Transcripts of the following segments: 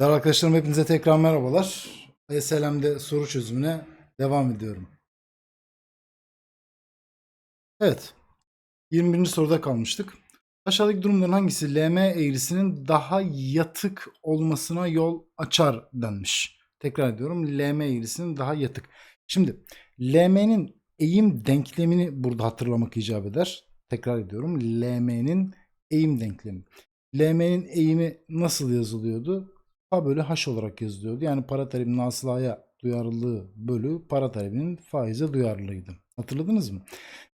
Değerli arkadaşlarım hepinize tekrar merhabalar. SLM'de soru çözümüne devam ediyorum. Evet. 21. soruda kalmıştık. Aşağıdaki durumların hangisi LM eğrisinin daha yatık olmasına yol açar denmiş. Tekrar ediyorum. LM eğrisinin daha yatık. Şimdi LM'nin eğim denklemini burada hatırlamak icap eder. Tekrar ediyorum. LM'nin eğim denklemi. LM'nin eğimi nasıl yazılıyordu? A bölü H olarak yazılıyordu. Yani para talebinin hasılaya duyarlılığı bölü para talebinin faize duyarlılığıydı. Hatırladınız mı?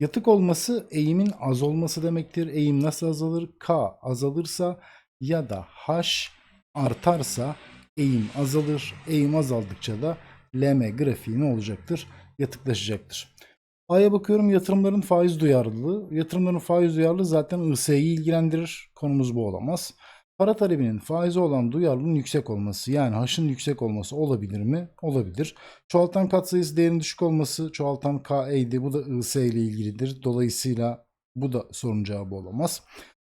Yatık olması eğimin az olması demektir. Eğim nasıl azalır? K azalırsa ya da H artarsa eğim azalır. Eğim azaldıkça da LM grafiği ne olacaktır? Yatıklaşacaktır. A'ya bakıyorum yatırımların faiz duyarlılığı. Yatırımların faiz duyarlılığı zaten IS'yi ilgilendirir. Konumuz bu olamaz. Para talebinin faize olan duyarlılığın yüksek olması yani H'ın yüksek olması olabilir mi? Olabilir. Çoğaltan katsayısı değerinin düşük olması çoğaltan KE'ydi. Bu da IS ile ilgilidir. Dolayısıyla bu da sorun cevabı olamaz.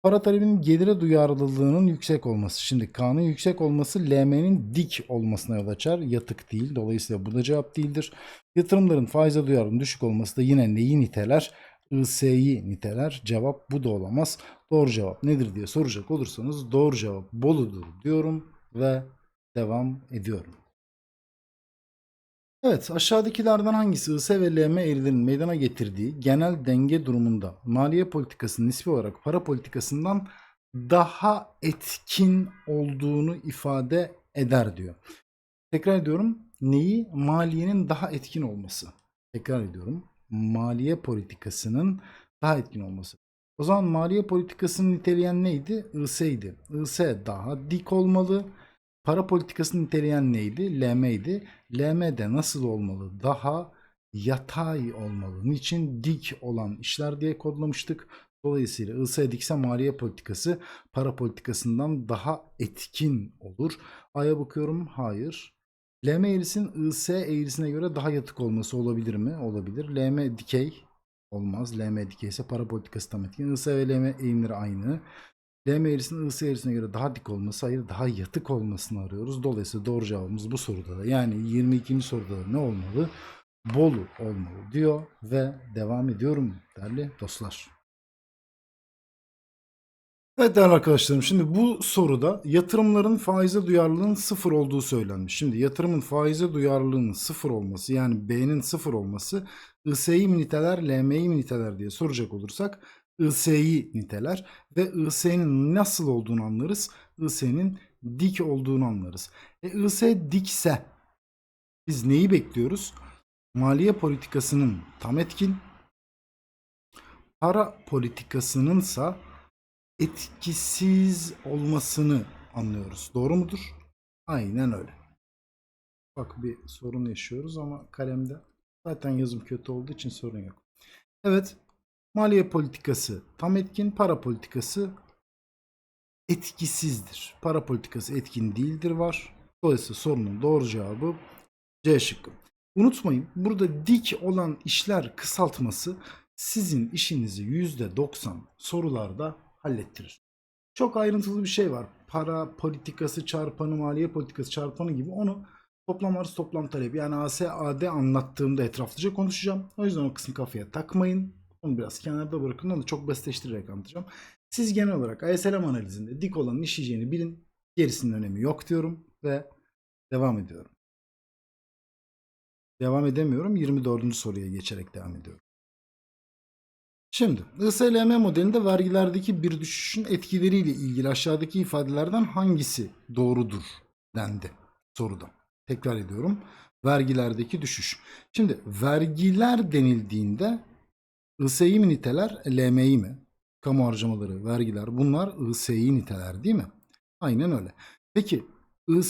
Para talebinin gelire duyarlılığının yüksek olması. Şimdi K'nın yüksek olması LM'nin dik olmasına yol açar. Yatık değil. Dolayısıyla bu da cevap değildir. Yatırımların faize duyarlılığının düşük olması da yine neyi niteler? IS'yi niteler. Cevap bu da olamaz. Doğru cevap nedir diye soracak olursanız doğru cevap Bolu'dur diyorum ve devam ediyorum. Evet aşağıdakilerden hangisi IS ve LM eğrilerinin meydana getirdiği genel denge durumunda maliye politikasının nispi olarak para politikasından daha etkin olduğunu ifade eder diyor. Tekrar ediyorum. Neyi? Maliyenin daha etkin olması. Tekrar ediyorum. Maliye politikasının daha etkin olması. O zaman maliye politikasını niteleyen neydi? IS'ydi. IS daha dik olmalı. Para politikasını niteleyen neydi? LM'ydi. LM de nasıl olmalı? Daha yatay olmalı. Niçin? Dik olan işler diye kodlamıştık. Dolayısıyla IS dikse maliye politikası para politikasından daha etkin olur. A'ya bakıyorum. Hayır. LM eğrisinin IS eğrisine göre daha yatık olması olabilir mi? Olabilir. LM dikey olmaz. LM dikey ise para politikası tam etkin. IS ve LM eğimleri aynı. LM eğrisinin IS eğrisine göre daha dik olması hayır daha yatık olmasını arıyoruz. Dolayısıyla doğru cevabımız bu soruda da yani 22. soruda da ne olmalı? Bolu olmalı diyor ve devam ediyorum değerli dostlar. Evet değerli arkadaşlarım şimdi bu soruda yatırımların faize duyarlılığının sıfır olduğu söylenmiş. Şimdi yatırımın faize duyarlılığının sıfır olması yani B'nin sıfır olması IS'yi mi niteler LM'yi mi niteler diye soracak olursak IS'yi niteler ve IS'nin nasıl olduğunu anlarız. IS'nin dik olduğunu anlarız. E IS dikse biz neyi bekliyoruz? Maliye politikasının tam etkin, para politikasınınsa etkisiz olmasını anlıyoruz. Doğru mudur? Aynen öyle. Bak bir sorun yaşıyoruz ama kalemde zaten yazım kötü olduğu için sorun yok. Evet. Maliye politikası tam etkin, para politikası etkisizdir. Para politikası etkin değildir var. Dolayısıyla sorunun doğru cevabı C şıkkı. Unutmayın burada dik olan işler kısaltması sizin işinizi %90 sorularda hallettirir. Çok ayrıntılı bir şey var. Para politikası çarpanı, maliye politikası çarpanı gibi onu toplam arz toplam talep yani ASAD anlattığımda etraflıca konuşacağım. O yüzden o kısmı kafaya takmayın. Onu biraz kenarda bırakın. Onu çok basitleştirerek anlatacağım. Siz genel olarak ASLM analizinde dik olanın işleyeceğini bilin. Gerisinin önemi yok diyorum ve devam ediyorum. Devam edemiyorum. 24. soruya geçerek devam ediyorum. Şimdi ISLM modelinde vergilerdeki bir düşüşün etkileriyle ilgili aşağıdaki ifadelerden hangisi doğrudur dendi soruda. Tekrar ediyorum. Vergilerdeki düşüş. Şimdi vergiler denildiğinde IS'yi mi niteler, LM'yi mi? Kamu harcamaları, vergiler bunlar IS'yi niteler değil mi? Aynen öyle. Peki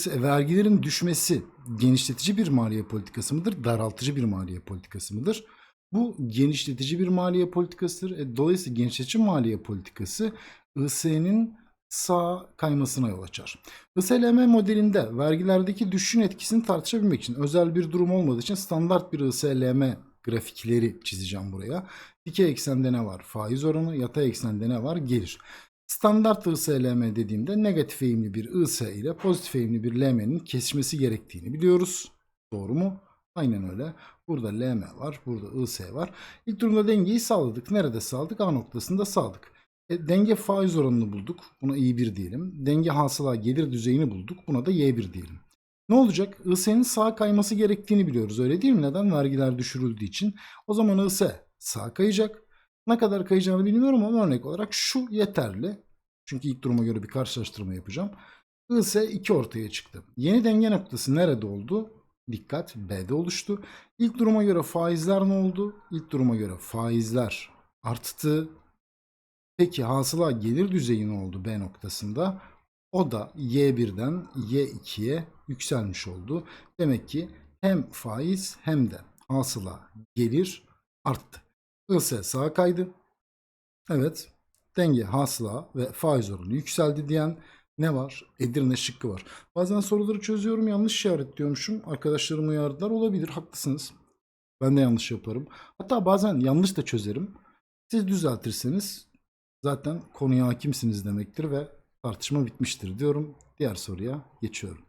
vergilerin düşmesi genişletici bir maliye politikası mıdır, daraltıcı bir maliye politikası mıdır? Bu genişletici bir maliye politikasıdır. E, dolayısıyla genişletici maliye politikası IS'nin sağ kaymasına yol açar. ISLM modelinde vergilerdeki düşüşün etkisini tartışabilmek için özel bir durum olmadığı için standart bir ISLM grafikleri çizeceğim buraya. Dikey eksende ne var? Faiz oranı, yatay eksende ne var? Gelir. Standart ISLM dediğimde negatif eğimli bir IS ile pozitif eğimli bir LM'nin kesişmesi gerektiğini biliyoruz. Doğru mu? Aynen öyle. Burada LM var, burada IS var. İlk durumda dengeyi sağladık. Nerede sağladık? A noktasında sağladık. E, denge faiz oranını bulduk. Buna I1 diyelim. Denge hasıla gelir düzeyini bulduk. Buna da Y1 diyelim. Ne olacak? IS'nin sağa kayması gerektiğini biliyoruz. Öyle değil mi? Neden? Vergiler düşürüldüğü için. O zaman IS sağa kayacak. Ne kadar kayacağını bilmiyorum ama örnek olarak şu yeterli. Çünkü ilk duruma göre bir karşılaştırma yapacağım. IS 2 ortaya çıktı. Yeni denge noktası nerede oldu? Dikkat B'de oluştu. İlk duruma göre faizler ne oldu? İlk duruma göre faizler arttı. Peki hasıla gelir düzeyi ne oldu B noktasında? O da Y1'den Y2'ye yükselmiş oldu. Demek ki hem faiz hem de hasıla gelir arttı. IS sağa kaydı. Evet. Denge, hasıla ve faiz oranı yükseldi diyen ne var? Edirne şıkkı var. Bazen soruları çözüyorum yanlış işaretliyormuşum. Arkadaşlarım uyardılar. Olabilir haklısınız. Ben de yanlış yaparım. Hatta bazen yanlış da çözerim. Siz düzeltirseniz zaten konuya hakimsiniz demektir ve tartışma bitmiştir diyorum. Diğer soruya geçiyorum.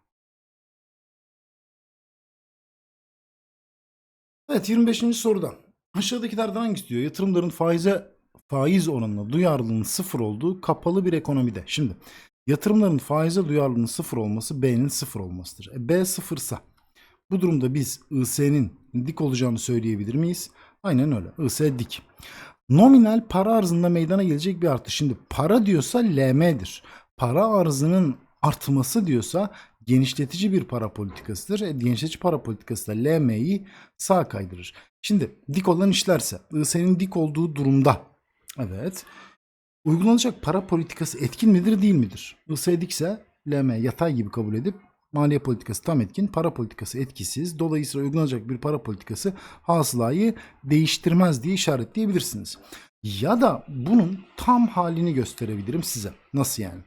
Evet 25. soruda. Aşağıdakilerden hangisi diyor? Yatırımların faize faiz oranına duyarlılığının sıfır olduğu kapalı bir ekonomide. Şimdi yatırımların faize duyarlılığının sıfır olması B'nin sıfır olmasıdır. E, B sıfırsa bu durumda biz IS'nin dik olacağını söyleyebilir miyiz? Aynen öyle. IS dik. Nominal para arzında meydana gelecek bir artış. Şimdi para diyorsa LM'dir. Para arzının artması diyorsa genişletici bir para politikasıdır. E, genişletici para politikası da LM'yi sağa kaydırır. Şimdi dik olan işlerse IS'nin dik olduğu durumda evet uygulanacak para politikası etkin midir değil midir? IS dikse LM yatay gibi kabul edip maliye politikası tam etkin, para politikası etkisiz. Dolayısıyla uygulanacak bir para politikası hasılayı değiştirmez diye işaretleyebilirsiniz. Ya da bunun tam halini gösterebilirim size. Nasıl yani?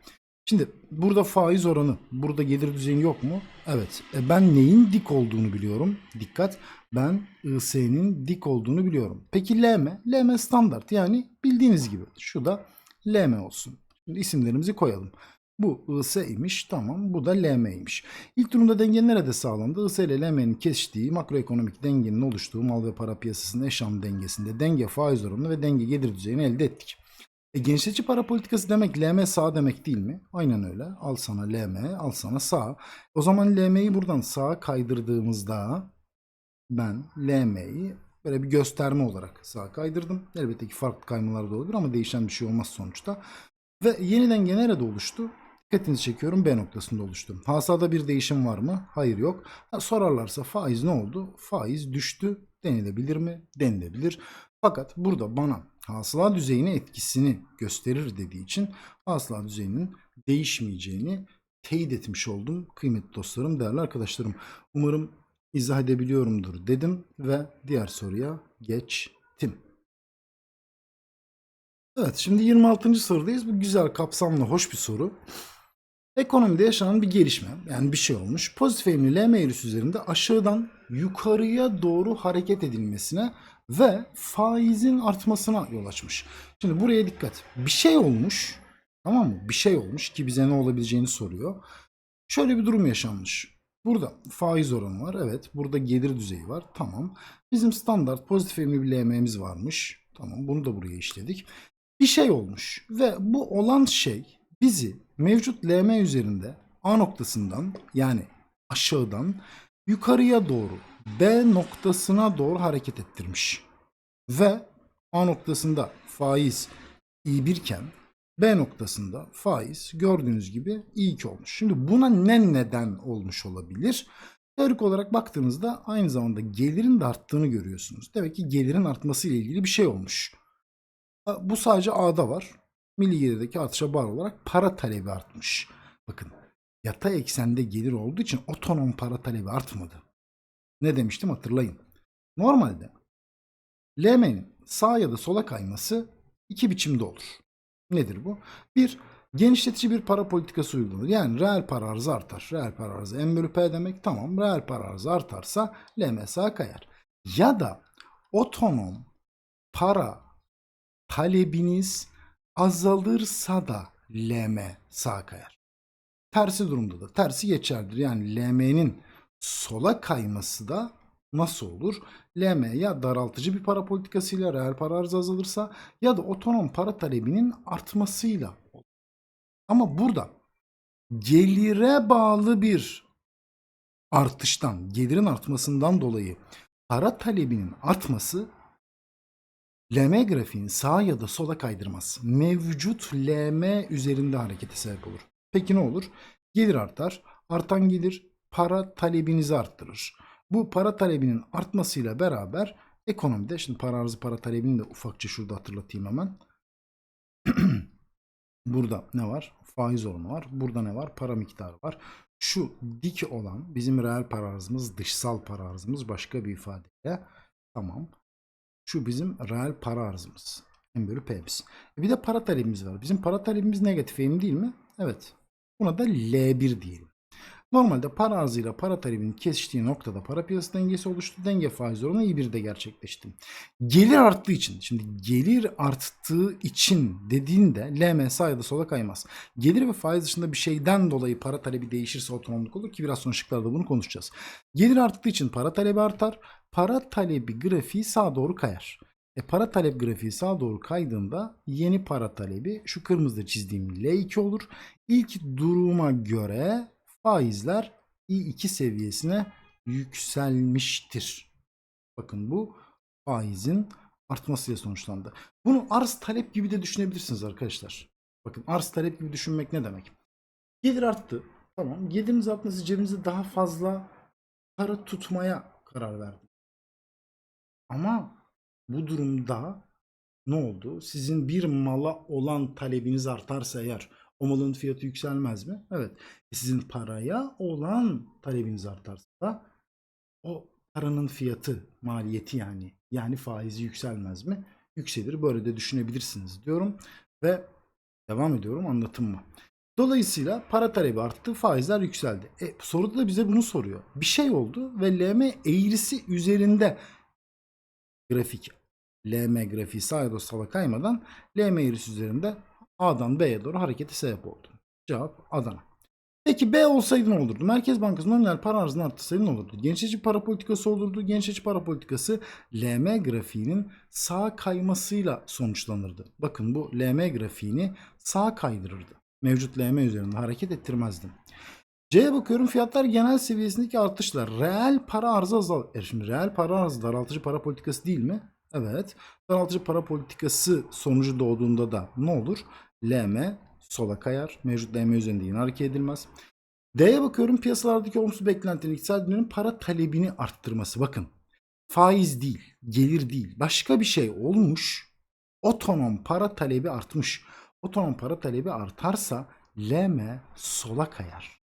Şimdi burada faiz oranı, burada gelir düzeyi yok mu? Evet. E ben neyin dik olduğunu biliyorum. Dikkat. Ben IS'nin dik olduğunu biliyorum. Peki LM? LM standart. Yani bildiğiniz gibi. Şu da LM olsun. Şimdi isimlerimizi koyalım. Bu IS imiş. Tamam. Bu da LM'ymiş. İlk durumda denge nerede sağlandı? IS ile LM'nin kesiştiği makroekonomik dengenin oluştuğu mal ve para piyasasının eşam dengesinde denge faiz oranı ve denge gelir düzeyini elde ettik. E, genişletici para politikası demek LM sağ demek değil mi? Aynen öyle. Al sana LM, al sana sağ. O zaman LM'yi buradan sağa kaydırdığımızda ben LM'yi böyle bir gösterme olarak sağa kaydırdım. Elbette ki farklı kaymalar da olabilir ama değişen bir şey olmaz sonuçta. Ve yeni denge nerede oluştu? Dikkatinizi çekiyorum B noktasında oluştu. Hasada bir değişim var mı? Hayır yok. Ha, sorarlarsa faiz ne oldu? Faiz düştü. Denilebilir mi? Denilebilir. Fakat burada bana hasıla düzeyine etkisini gösterir dediği için hasıla düzeyinin değişmeyeceğini teyit etmiş oldum. Kıymetli dostlarım, değerli arkadaşlarım. Umarım izah edebiliyorumdur dedim ve diğer soruya geçtim. Evet şimdi 26. sorudayız. Bu güzel, kapsamlı, hoş bir soru. Ekonomide yaşanan bir gelişme yani bir şey olmuş. Pozitif eğimli LM eğrisi üzerinde aşağıdan yukarıya doğru hareket edilmesine ve faizin artmasına yol açmış. Şimdi buraya dikkat. Bir şey olmuş. Tamam mı? Bir şey olmuş ki bize ne olabileceğini soruyor. Şöyle bir durum yaşanmış. Burada faiz oranı var. Evet. Burada gelir düzeyi var. Tamam. Bizim standart pozitif eğimli bir LM'miz varmış. Tamam. Bunu da buraya işledik. Bir şey olmuş ve bu olan şey bizi mevcut LM üzerinde A noktasından yani aşağıdan yukarıya doğru B noktasına doğru hareket ettirmiş. Ve A noktasında faiz i1 iken B noktasında faiz gördüğünüz gibi i2 olmuş. Şimdi buna ne neden olmuş olabilir? Teorik olarak baktığınızda aynı zamanda gelirin de arttığını görüyorsunuz. Demek ki gelirin artması ile ilgili bir şey olmuş. Bu sadece A'da var. Milli gelirdeki artışa bağlı olarak para talebi artmış. Bakın yatay eksende gelir olduğu için otonom para talebi artmadı. Ne demiştim hatırlayın. Normalde LM'nin sağ ya da sola kayması iki biçimde olur. Nedir bu? Bir, genişletici bir para politikası uygulanır. Yani reel para arzı artar. Reel para arzı M bölü P demek. Tamam reel para arzı artarsa LM sağa kayar. Ya da otonom para talebiniz azalırsa da LM sağa kayar. Tersi durumda da tersi geçerlidir. Yani LM'nin sola kayması da nasıl olur? LM ya daraltıcı bir para politikasıyla reel para arzı azalırsa ya da otonom para talebinin artmasıyla olur. Ama burada gelire bağlı bir artıştan, gelirin artmasından dolayı para talebinin artması LM grafiğini sağa ya da sola kaydırmaz. Mevcut LM üzerinde harekete sebep olur. Peki ne olur? Gelir artar. Artan gelir para talebinizi arttırır. Bu para talebinin artmasıyla beraber ekonomide şimdi para arzı para talebini de ufakça şurada hatırlatayım hemen. Burada ne var? Faiz oranı var. Burada ne var? Para miktarı var. Şu dik olan bizim reel para arzımız, dışsal para arzımız başka bir ifadeyle. Tamam. Şu bizim reel para arzımız. M bölü P'miz. E bir de para talebimiz var. Bizim para talebimiz negatif eğim değil mi? Evet. Buna da L1 diyelim. Normalde para arzıyla para talebinin kesiştiği noktada para piyasası dengesi oluştu. Denge faiz oranı i1'de gerçekleşti. Gelir arttığı için, şimdi gelir arttığı için dediğinde LM sağa ya da sola kaymaz. Gelir ve faiz dışında bir şeyden dolayı para talebi değişirse otonomluk olur ki biraz sonra şıklarda bunu konuşacağız. Gelir arttığı için para talebi artar. Para talebi grafiği sağa doğru kayar. E para talep grafiği sağa doğru kaydığında yeni para talebi şu kırmızıda çizdiğim L2 olur. İlk duruma göre faizler I2 seviyesine yükselmiştir. Bakın bu faizin artmasıyla sonuçlandı. Bunu arz talep gibi de düşünebilirsiniz arkadaşlar. Bakın arz talep gibi düşünmek ne demek? Gelir arttı. Tamam. Gelirimiz artması cebimizde daha fazla para tutmaya karar verdik. Ama bu durumda ne oldu? Sizin bir mala olan talebiniz artarsa eğer o malın fiyatı yükselmez mi? Evet. E sizin paraya olan talebiniz artarsa o paranın fiyatı, maliyeti yani yani faizi yükselmez mi? Yükselir. Böyle de düşünebilirsiniz diyorum ve devam ediyorum anlatımıma. Dolayısıyla para talebi arttı, faizler yükseldi. E, soruda da bize bunu soruyor. Bir şey oldu ve LM eğrisi üzerinde grafik LM grafiği sağa sola kaymadan LM eğrisi üzerinde A'dan B'ye doğru harekete sebep oldu. Cevap Adana. Peki B olsaydı ne olurdu? Merkez Bankası nominal para arzını arttırsaydı ne olurdu? Genişletici para politikası olurdu. Genişletici para politikası LM grafiğinin sağa kaymasıyla sonuçlanırdı. Bakın bu LM grafiğini sağa kaydırırdı. Mevcut LM üzerinde hareket ettirmezdi. C'ye bakıyorum fiyatlar genel seviyesindeki artışlar. Reel para arzı azal. E şimdi reel para arzı daraltıcı para politikası değil mi? Evet. Daraltıcı para politikası sonucu doğduğunda da ne olur? LM sola kayar. Mevcut LM üzerinde yine hareket edilmez. D'ye bakıyorum piyasalardaki olumsuz beklentinin iktisadi dönemin para talebini arttırması. Bakın faiz değil, gelir değil. Başka bir şey olmuş. Otonom para talebi artmış. Otonom para talebi artarsa LM sola kayar.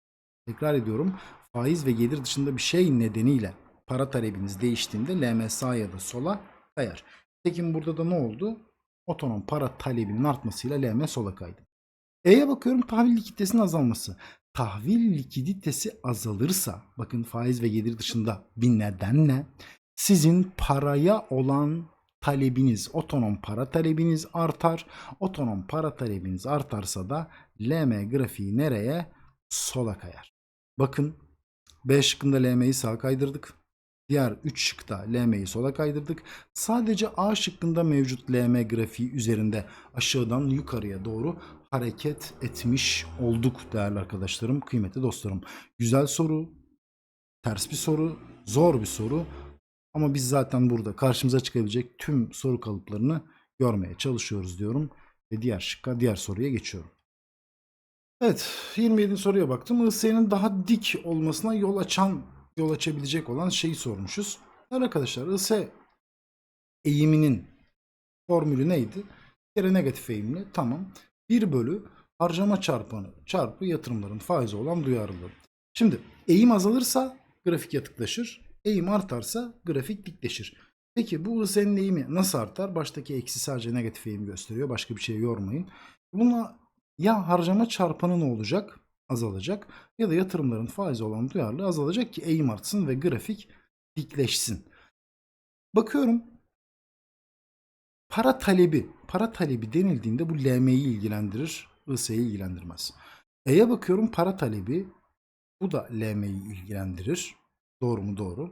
Tekrar ediyorum. Faiz ve gelir dışında bir şey nedeniyle para talebiniz değiştiğinde LM sağa ya da sola kayar. Tekin burada da ne oldu? Otonom para talebinin artmasıyla LM sola kaydı. E'ye bakıyorum tahvil likiditesinin azalması. Tahvil likiditesi azalırsa bakın faiz ve gelir dışında bir nedenle sizin paraya olan talebiniz, otonom para talebiniz artar. Otonom para talebiniz artarsa da LM grafiği nereye? Sola kayar. Bakın B şıkkında LM'yi sağa kaydırdık. Diğer 3 şıkta LM'yi sola kaydırdık. Sadece A şıkkında mevcut LM grafiği üzerinde aşağıdan yukarıya doğru hareket etmiş olduk değerli arkadaşlarım, kıymetli dostlarım. Güzel soru, ters bir soru, zor bir soru. Ama biz zaten burada karşımıza çıkabilecek tüm soru kalıplarını görmeye çalışıyoruz diyorum. Ve diğer şıkka, diğer soruya geçiyorum. Evet, 27. soruya baktım. IS'nin daha dik olmasına yol açan, yol açabilecek olan şeyi sormuşuz. Arkadaşlar, IS eğiminin formülü neydi? Bir kere negatif eğimli, tamam. 1 bölü harcama çarpanı çarpı yatırımların faizi olan duyarlılığı. Şimdi eğim azalırsa grafik yatıklaşır. Eğim artarsa grafik dikleşir. Peki bu IS'nin eğimi nasıl artar? Baştaki eksi sadece negatif eğim gösteriyor. Başka bir şey yormayın. Buna ya harcama çarpanı ne olacak? Azalacak. Ya da yatırımların faizi olan duyarlılığı azalacak ki eğim artsın ve grafik dikleşsin. Bakıyorum para talebi, para talebi denildiğinde bu LM'yi ilgilendirir. IS'yi ilgilendirmez. E'ye bakıyorum para talebi. Bu da LM'yi ilgilendirir. Doğru mu? Doğru.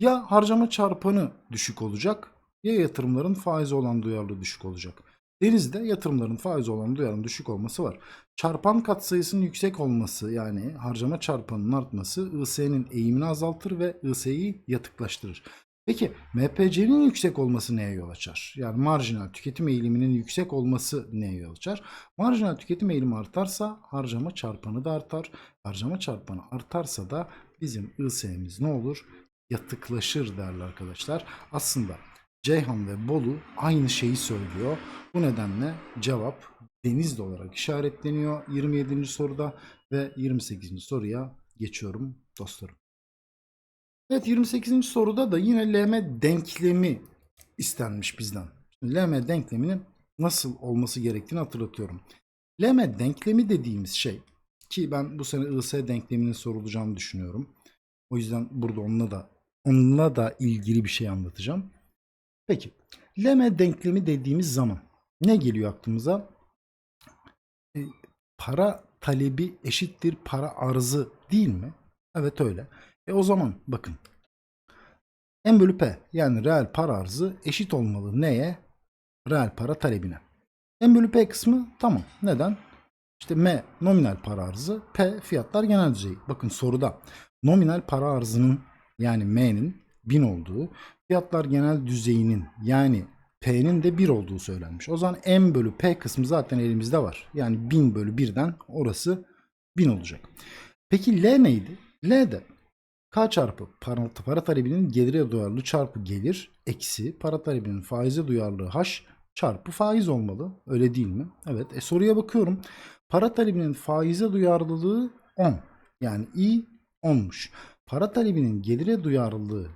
Ya harcama çarpanı düşük olacak ya yatırımların faizi olan duyarlılığı düşük olacak. Denizde yatırımların faizi olan duyarlılığın düşük olması var. Çarpan katsayısının yüksek olması yani harcama çarpanının artması IS'nin eğimini azaltır ve IS'yi yatıklaştırır. Peki MPC'nin yüksek olması neye yol açar? Yani marjinal tüketim eğiliminin yüksek olması neye yol açar? Marjinal tüketim eğilimi artarsa harcama çarpanı da artar. Harcama çarpanı artarsa da bizim IS'miz ne olur? Yatıklaşır değerli arkadaşlar. Aslında Ceyhan ve Bolu aynı şeyi söylüyor. Bu nedenle cevap Denizli olarak işaretleniyor 27. soruda ve 28. soruya geçiyorum dostlarım. Evet 28. soruda da yine LM denklemi istenmiş bizden. Şimdi LM denkleminin nasıl olması gerektiğini hatırlatıyorum. LM denklemi dediğimiz şey ki ben bu sene IS denkleminin sorulacağını düşünüyorum. O yüzden burada onunla da onunla da ilgili bir şey anlatacağım. Peki LM denklemi dediğimiz zaman ne geliyor aklımıza? E, para talebi eşittir para arzı değil mi? Evet öyle. E o zaman bakın. M bölü P yani reel para arzı eşit olmalı neye? Reel para talebine. M bölü P kısmı tamam. Neden? İşte M nominal para arzı, P fiyatlar genel düzeyi. Bakın soruda nominal para arzının yani M'nin 1000 olduğu, fiyatlar genel düzeyinin yani P'nin de 1 olduğu söylenmiş. O zaman M bölü P kısmı zaten elimizde var. Yani 1000 bölü 1'den orası 1000 olacak. Peki L neydi? L de K çarpı para, para talebinin gelire duyarlılığı çarpı gelir eksi para talebinin faize duyarlılığı H çarpı faiz olmalı. Öyle değil mi? Evet. E soruya bakıyorum. Para talebinin faize duyarlılığı 10. Yani i 10'muş. Para talebinin gelire duyarlılığı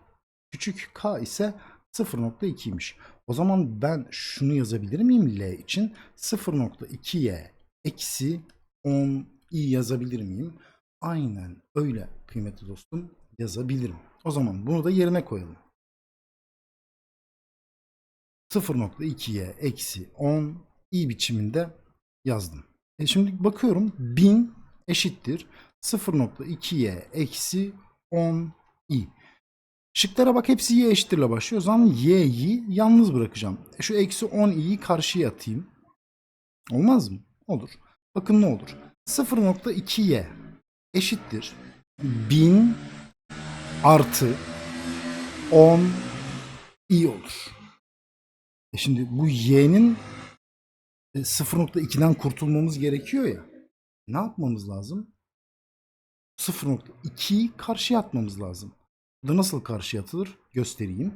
küçük k ise 0.2'ymiş. O zaman ben şunu yazabilir miyim L için? 0.2'ye eksi 10 i yazabilir miyim? Aynen öyle kıymetli dostum yazabilirim. O zaman bunu da yerine koyalım. 0.2'ye eksi 10 i biçiminde yazdım. E şimdi bakıyorum 1000 eşittir 0.2'ye eksi 10 i. Şıklara bak hepsi y eşittirle başlıyor. O zaman y'yi yalnız bırakacağım. E şu eksi 10 i'yi karşıya atayım. Olmaz mı? Olur. Bakın ne olur. 0.2y eşittir 1000 artı 10 i olur. E şimdi bu y'nin 0.2'den kurtulmamız gerekiyor ya. Ne yapmamız lazım? 0.2'yi karşıya atmamız lazım. Da nasıl karşıya atılır? Göstereyim.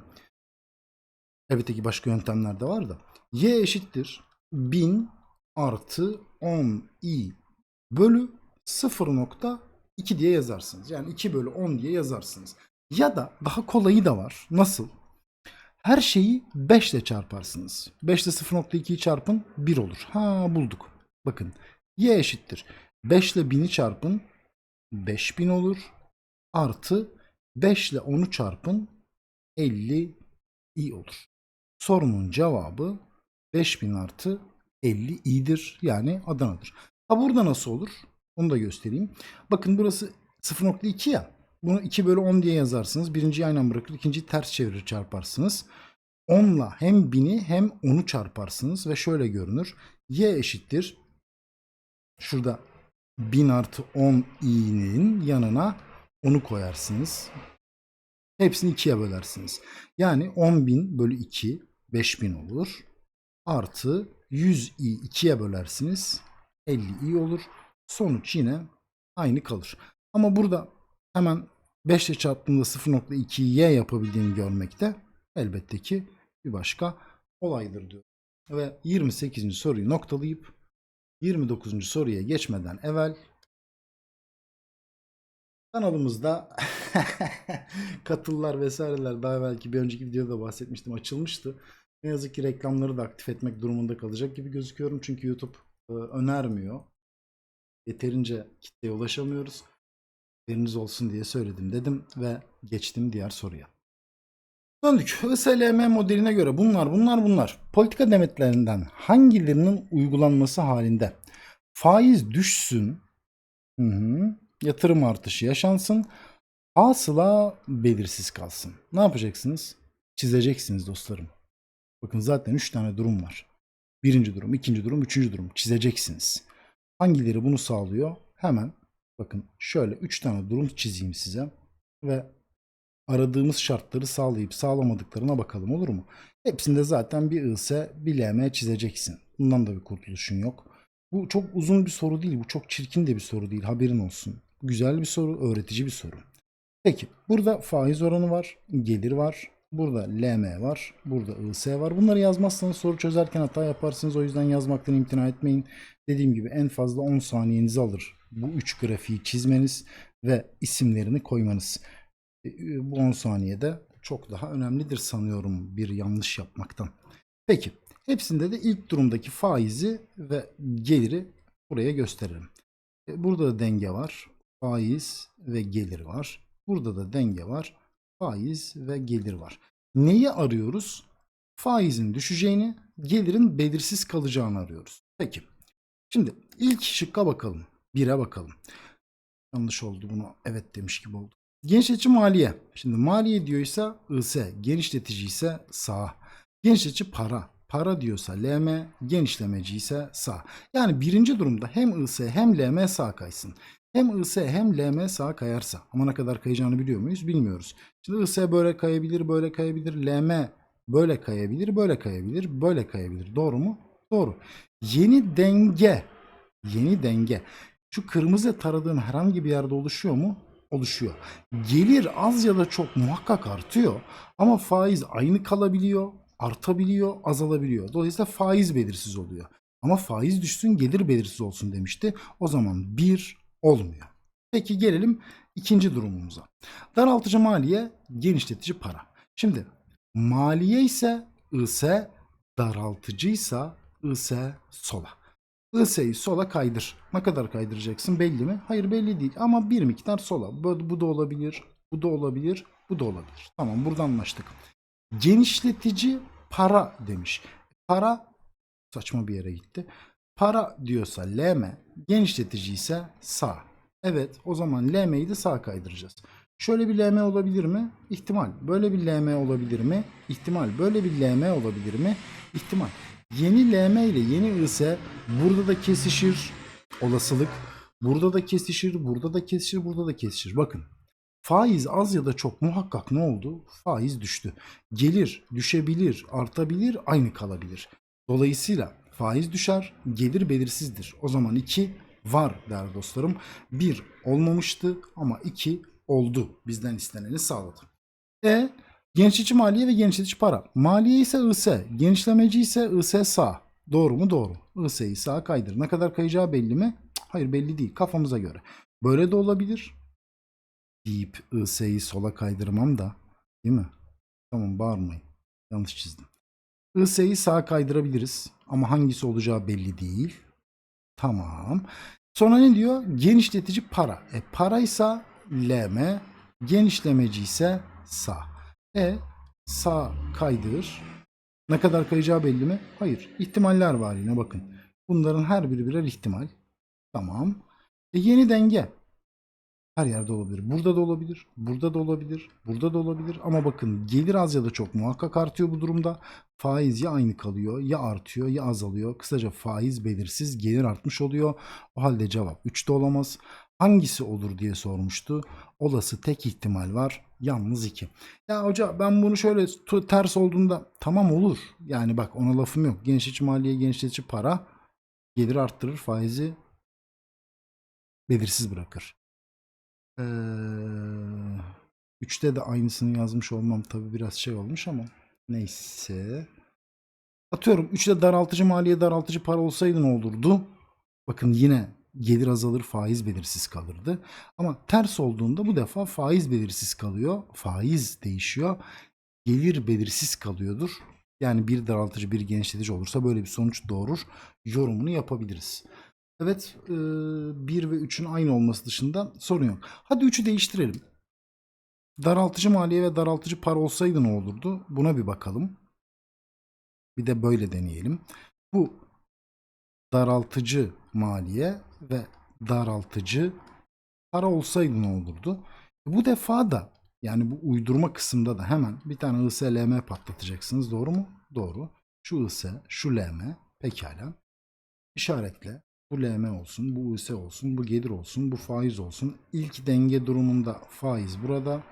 Elbette ki başka yöntemler de var da. Y eşittir 1000 artı 10 i bölü 0.2 diye yazarsınız. Yani 2 bölü 10 diye yazarsınız. Ya da daha kolayı da var. Nasıl? Her şeyi 5 ile çarparsınız. 5 ile 0.2'yi çarpın 1 olur. Ha bulduk. Bakın y eşittir. 5 ile 1000'i çarpın 5000 olur. Artı 5 ile 10'u çarpın 50 i olur. Sorunun cevabı 5000 artı 50 i'dir. Yani Adana'dır. Ha burada nasıl olur? Onu da göstereyim. Bakın burası 0.2 ya. Bunu 2 bölü 10 diye yazarsınız. Birinciyi aynen bırakır. ikinciyi ters çevirir çarparsınız. 10'la hem 1000'i hem 10'u çarparsınız. Ve şöyle görünür. Y eşittir. Şurada 1000 artı 10 i'nin yanına 10'u koyarsınız. Hepsini 2'ye bölersiniz. Yani 10.000 bölü 2 5000 olur. Artı 100i 2'ye bölersiniz. 50i olur. Sonuç yine aynı kalır. Ama burada hemen 5 ile çarptığımda 0.2'yi y yapabildiğini görmekte elbette ki bir başka olaydır diyor. Ve 28. soruyu noktalayıp 29. soruya geçmeden evvel kanalımızda katıllar vesaireler daha belki bir önceki videoda bahsetmiştim açılmıştı. Ne yazık ki reklamları da aktif etmek durumunda kalacak gibi gözüküyorum. Çünkü YouTube e, önermiyor. Yeterince kitleye ulaşamıyoruz. Haberiniz olsun diye söyledim dedim ve geçtim diğer soruya. Döndük. ISLM modeline göre bunlar bunlar bunlar politika demetlerinden hangilerinin uygulanması halinde Faiz düşsün. Hı hı. Yatırım artışı yaşansın. Hasıla belirsiz kalsın. Ne yapacaksınız? Çizeceksiniz dostlarım. Bakın zaten 3 tane durum var. Birinci durum, ikinci durum, üçüncü durum. Çizeceksiniz. Hangileri bunu sağlıyor? Hemen bakın şöyle 3 tane durum çizeyim size. Ve aradığımız şartları sağlayıp sağlamadıklarına bakalım olur mu? Hepsinde zaten bir IS, bir LM çizeceksin. Bundan da bir kurtuluşun yok. Bu çok uzun bir soru değil. Bu çok çirkin de bir soru değil. Haberin olsun. Güzel bir soru, öğretici bir soru. Peki burada faiz oranı var, gelir var, burada LM var, burada IS var. Bunları yazmazsanız soru çözerken hata yaparsınız. O yüzden yazmaktan imtina etmeyin. Dediğim gibi en fazla 10 saniyenizi alır bu 3 grafiği çizmeniz ve isimlerini koymanız. E, Bu 10 saniyede çok daha önemlidir sanıyorum bir yanlış yapmaktan. Peki hepsinde de ilk durumdaki faizi ve geliri buraya gösterelim. E, Burada da denge var. Faiz ve gelir var. Burada da denge var. Faiz ve gelir var. Neyi arıyoruz? Faizin düşeceğini, gelirin belirsiz kalacağını arıyoruz. Peki. Şimdi ilk şıkka bakalım. 1'e bakalım. Yanlış oldu bunu. Evet demiş gibi oldu. Genişletici maliye. Şimdi maliye diyorsa IS, genişletici ise sağ. Genişletici para. Para diyorsa LM, genişlemeci ise sağ. Yani birinci durumda hem IS hem LM sağ kaysın. Hem IS hem LM sağ kayarsa ama ne kadar kayacağını biliyor muyuz? Bilmiyoruz. Şimdi IS böyle kayabilir, böyle kayabilir. LM böyle kayabilir, böyle kayabilir, böyle kayabilir. Doğru mu? Doğru. Yeni denge. Yeni denge. Şu kırmızı taradığım herhangi bir yerde oluşuyor mu? Oluşuyor. Gelir az ya da çok muhakkak artıyor ama faiz aynı kalabiliyor, artabiliyor, azalabiliyor. Dolayısıyla faiz belirsiz oluyor. Ama faiz düşsün gelir belirsiz olsun demişti. O zaman bir olmuyor. Peki gelelim ikinci durumumuza. Daraltıcı maliye, genişletici para. Şimdi maliye ise IS, daraltıcıysa IS sola. IS'yi sola kaydır. Ne kadar kaydıracaksın belli mi? Hayır belli değil ama bir miktar sola. Bu, bu da olabilir, bu da olabilir, bu da olabilir. Tamam burada anlaştık. Genişletici para demiş. Para saçma bir yere gitti. Para diyorsa LM, genişletici ise sağ. Evet o zaman LM'yi de sağa kaydıracağız. Şöyle bir LM olabilir mi? İhtimal. Böyle bir LM olabilir mi? İhtimal. Böyle bir LM olabilir mi? İhtimal. Yeni LM ile yeni IS burada da kesişir. Olasılık. Burada da kesişir, burada da kesişir, burada da kesişir. Bakın. Faiz az ya da çok muhakkak ne oldu? Faiz düştü. Gelir düşebilir, artabilir, aynı kalabilir. Dolayısıyla faiz düşer, gelir belirsizdir. O zaman 2 var değerli dostlarım. 1 olmamıştı ama 2 oldu. Bizden isteneni sağladı. E genişletici maliye ve genişletici para. Maliye ise IS, genişlemeci ise IS sağ. Doğru mu? Doğru. IS'yi sağa kaydır. Ne kadar kayacağı belli mi? Hayır belli değil. Kafamıza göre. Böyle de olabilir. Deyip IS'yi sola kaydırmam da. Değil mi? Tamam bağırmayın. Yanlış çizdim. IS'yi sağa kaydırabiliriz. Ama hangisi olacağı belli değil. Tamam. Sonra ne diyor? Genişletici para. E paraysa LM, genişlemeci ise sağ. E sağ kaydır. Ne kadar kayacağı belli mi? Hayır. İhtimaller var yine bakın. Bunların her biri birer ihtimal. Tamam. E yeni denge. Her yerde olabilir. Burada da olabilir. Burada da olabilir. Burada da olabilir. Ama bakın gelir az ya da çok muhakkak artıyor bu durumda. Faiz ya aynı kalıyor ya artıyor ya azalıyor. Kısaca faiz belirsiz gelir artmış oluyor. O halde cevap 3 de olamaz. Hangisi olur diye sormuştu. Olası tek ihtimal var. Yalnız 2. Ya hoca ben bunu şöyle ters olduğunda tamam olur. Yani bak ona lafım yok. Genişletici maliye, genişletici para gelir arttırır, faizi belirsiz bırakır. Ee, 3'te de aynısını yazmış olmam tabi biraz şey olmuş ama neyse. Atıyorum 3'te daraltıcı maliye daraltıcı para olsaydı ne olurdu? Bakın yine gelir azalır faiz belirsiz kalırdı. Ama ters olduğunda bu defa faiz belirsiz kalıyor. Faiz değişiyor. Gelir belirsiz kalıyordur. Yani bir daraltıcı bir genişletici olursa böyle bir sonuç doğurur. Yorumunu yapabiliriz. Evet 1 ve 3'ün aynı olması dışında sorun yok. Hadi 3'ü değiştirelim. Daraltıcı maliye ve daraltıcı para olsaydı ne olurdu? Buna bir bakalım. Bir de böyle deneyelim. Bu daraltıcı maliye ve daraltıcı para olsaydı ne olurdu? Bu defa da yani bu uydurma kısımda da hemen bir tane ISLM patlatacaksınız. Doğru mu? Doğru. Şu IS, şu LM pekala. İşaretle bu LM olsun, bu IS olsun, bu gelir olsun, bu faiz olsun. İlk denge durumunda faiz burada,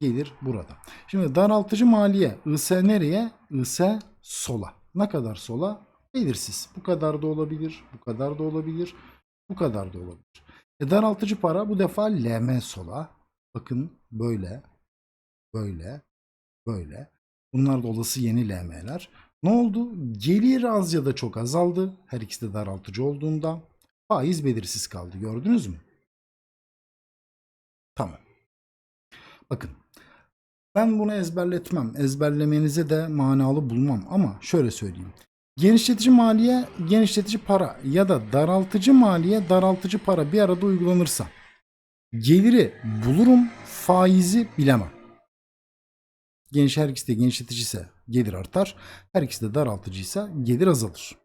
gelir burada. Şimdi daraltıcı maliye IS nereye? IS sola. Ne kadar sola? Belirsiz. Bu kadar da olabilir, bu kadar da olabilir, bu kadar da olabilir. E daraltıcı para bu defa LM sola. Bakın böyle, böyle, böyle. Bunlar da olası yeni LM'ler. Ne oldu? Gelir az ya da çok azaldı. Her ikisi de daraltıcı olduğunda. Faiz belirsiz kaldı. Gördünüz mü? Tamam. Bakın. Ben bunu ezberletmem. Ezberlemenize de manalı bulmam. Ama şöyle söyleyeyim. Genişletici maliye, genişletici para ya da daraltıcı maliye, daraltıcı para bir arada uygulanırsa geliri bulurum, faizi bilemem. Geniş her ikisi de genişletici ise gelir artar. Her ikisi de daraltıcı ise gelir azalır.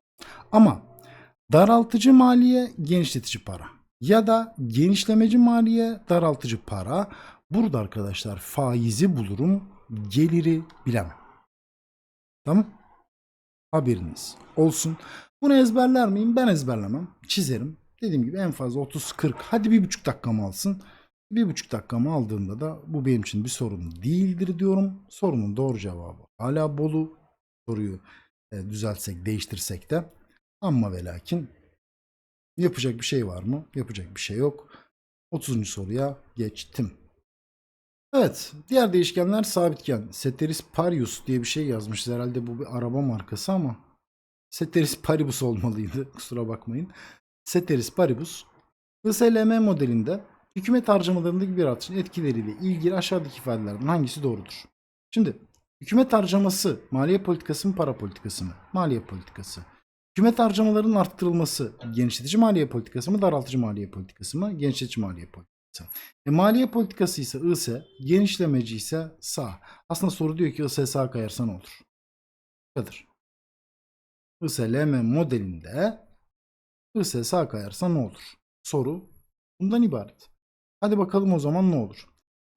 Ama daraltıcı maliye genişletici para ya da genişlemeci maliye daraltıcı para burada arkadaşlar faizi bulurum, geliri bilemem. Tamam? Haberiniz olsun. Bunu ezberler miyim? Ben ezberlemem. Çizerim. Dediğim gibi en fazla 30-40 hadi bir buçuk dakikamı alsın. Bir buçuk dakikamı aldığında da bu benim için bir sorun değildir diyorum. Sorunun doğru cevabı hala Bolu. Soruyu e, düzeltsek, değiştirsek de. Ama ve lakin yapacak bir şey var mı? Yapacak bir şey yok. 30. soruya geçtim. Evet, diğer değişkenler sabitken. Ceteris paribus diye bir şey yazmışız. Herhalde bu bir araba markası ama Ceteris paribus olmalıydı. Kusura bakmayın. Ceteris paribus ISLM modelinde hükümet harcamalarındaki bir artışın etkileriyle ilgili aşağıdaki ifadelerden hangisi doğrudur? Şimdi hükümet harcaması maliye politikası mı para politikası mı? Maliye politikası. Hükümet harcamalarının arttırılması genişletici maliye politikası mı daraltıcı maliye politikası mı? Genişletici maliye politikası. E, maliye politikası ise IS, genişlemeci ise sağ. Aslında soru diyor ki IS sağ kayarsa ne olur? Bu kadar. ISLM modelinde IS sağ kayarsa ne olur? Soru bundan ibaret. Hadi bakalım o zaman ne olur?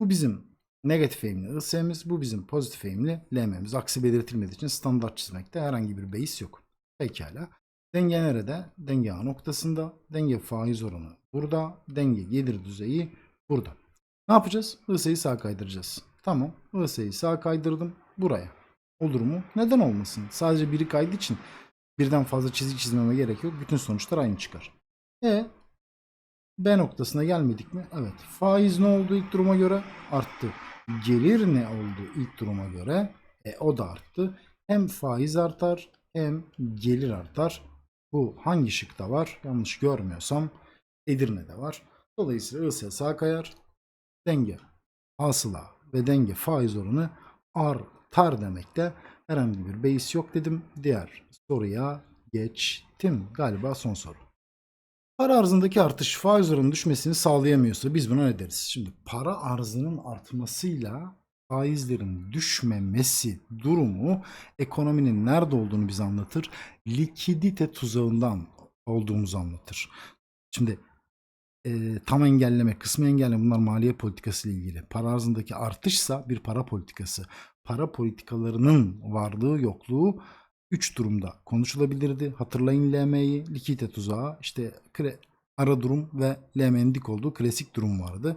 Bu bizim negatif eğimli IS'miz, bu bizim pozitif eğimli LM'miz. Aksi belirtilmediği için standart çizmekte herhangi bir beis yok. Pekala. Denge nerede? Denge A noktasında. Denge faiz oranı burada. Denge gelir düzeyi burada. Ne yapacağız? IS'yi sağ kaydıracağız. Tamam. IS'yi sağ kaydırdım. Buraya. Olur mu? Neden olmasın? Sadece biri kaydı için birden fazla çizgi çizmeme gerek yok. Bütün sonuçlar aynı çıkar. E B noktasına gelmedik mi? Evet. Faiz ne oldu ilk duruma göre? Arttı. Gelir ne oldu ilk duruma göre? E o da arttı. Hem faiz artar hem gelir artar. Bu hangi şıkta var? Yanlış görmüyorsam Edirne'de var. Dolayısıyla IS sağ kayar. Denge hasıla ve denge faiz oranı artar demekte. Herhangi bir beis yok dedim. Diğer soruya geçtim. Galiba son soru. Para arzındaki artış faiz oranının düşmesini sağlayamıyorsa biz buna ne deriz? Şimdi para arzının artmasıyla faizlerin düşmemesi durumu ekonominin nerede olduğunu bize anlatır. Likidite tuzağından olduğumuzu anlatır. Şimdi e, tam engelleme, kısmı engelleme bunlar maliye politikası ile ilgili. Para arzındaki artışsa bir para politikası. Para politikalarının varlığı yokluğu 3 durumda konuşulabilirdi. Hatırlayın LM'yi, likidite tuzağı, işte ara durum ve LM'nin dik olduğu klasik durum vardı.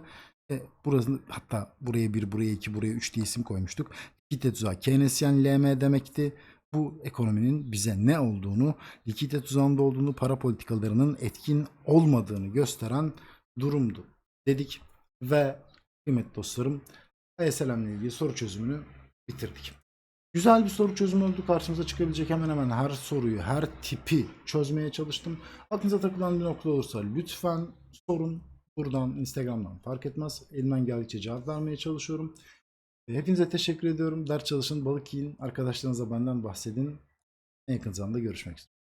E, burası hatta buraya 1, buraya 2, buraya 3 diye isim koymuştuk. Likidite tuzağı Keynesyen LM demekti. Bu ekonominin bize ne olduğunu, likidite tuzağında olduğunu, para politikalarının etkin olmadığını gösteren durumdu dedik. Ve kıymetli dostlarım ISLM ile ilgili soru çözümünü bitirdik. Güzel bir soru çözümü oldu. Karşımıza çıkabilecek hemen hemen her soruyu, her tipi çözmeye çalıştım. Aklınıza takılan bir nokta olursa lütfen sorun. Buradan, Instagram'dan fark etmez. Elimden geldikçe cevap vermeye çalışıyorum. Hepinize teşekkür ediyorum. Ders çalışın, balık yiyin. Arkadaşlarınıza benden bahsedin. En yakın zamanda görüşmek üzere.